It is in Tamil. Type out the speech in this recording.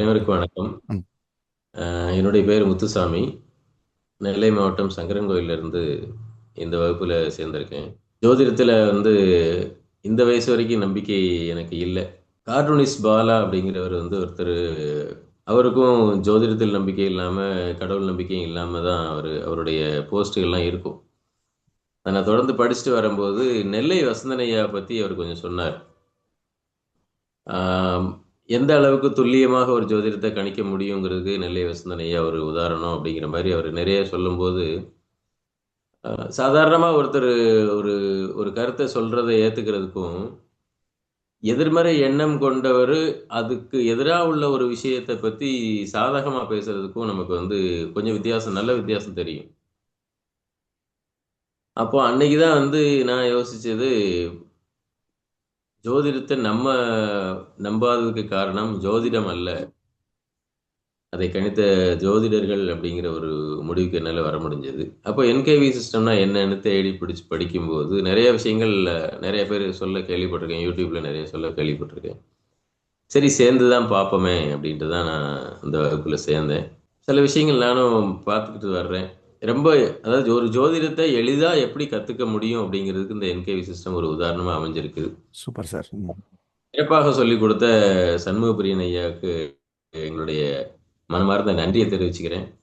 அனைவருக்கும் வணக்கம். என்னுடைய பேர் முத்துசாமி. நெல்லை மாவட்டம் சங்கரன்கோயில்ல இருந்து இந்த வகுப்புல சேர்ந்திருக்கேன். ஜோதிடத்துல வந்து இந்த வயசு வரைக்கும் நம்பிக்கை எனக்கு இல்லை. கார்ட்டூனிஸ்ட் பாலா அப்படிங்கிறவர் வந்து ஒருத்தர் அவருக்கும் ஜோதிடத்தில் நம்பிக்கை இல்லாம கடவுள் நம்பிக்கையும் இல்லாம தான் அவர் அவருடைய போஸ்ட்டுகள்லாம் இருக்கும். அதை நான் தொடர்ந்து படிச்சுட்டு வரும்போது நெல்லை வசந்தனையா பத்தி அவர் கொஞ்சம் சொன்னார். எந்த அளவுக்கு துல்லியமாக ஒரு ஜோதிடத்தை கணிக்க முடியுங்கிறதுக்கு நெல்லை வசந்தன் ஐயா ஒரு உதாரணம் அப்படிங்கிற மாதிரி அவர் நிறைய சொல்லும்போது சாதாரணமாக ஒருத்தர் ஒரு ஒரு கருத்தை சொல்றதை ஏத்துக்கிறதுக்கும் எதிர்மறை எண்ணம் கொண்டவர் அதுக்கு எதிராக உள்ள ஒரு விஷயத்தை பத்தி சாதகமாக பேசுறதுக்கும் நமக்கு வந்து கொஞ்சம் வித்தியாசம் நல்ல வித்தியாசம் தெரியும். அப்போ அன்னைக்குதான் வந்து நான் யோசிச்சது ஜோதிடத்தை நம்ம நம்பாததுக்கு காரணம் ஜோதிடம் அல்ல. அதை கணித்த ஜோதிடர்கள் அப்படிங்கிற ஒரு முடிவுக்கு என்னால் வர முடிஞ்சது. அப்போ என்கேவி சிஸ்டம்னா என்னன்னு தேடி பிடிச்சி படிக்கும்போது நிறைய விஷயங்கள் நிறைய பேர் சொல்ல கேள்விப்பட்டிருக்கேன் யூடியூப்ல நிறைய சொல்ல கேள்விப்பட்டிருக்கேன். சரி சேர்ந்து தான் பார்ப்போமே அப்படின்ட்டு தான் நான் இந்த வகுப்புல சேர்ந்தேன். சில விஷயங்கள் நானும் பார்த்துக்கிட்டு வர்றேன். ரொம்ப அதாவது ஒரு ஜோதிடத்தை எளிதா எப்படி கத்துக்க முடியும் அப்படிங்கிறதுக்கு இந்த என்கேவி சிஸ்டம் ஒரு உதாரணமா அமைஞ்சிருக்கு. Super sir. சிறப்பாக சொல்லிக் கொடுத்த சண்முக பிரியன் ஐயாவுக்கு எங்களுடைய மனமார்ந்த நன்றியை தெரிவிச்சுக்கிறேன்.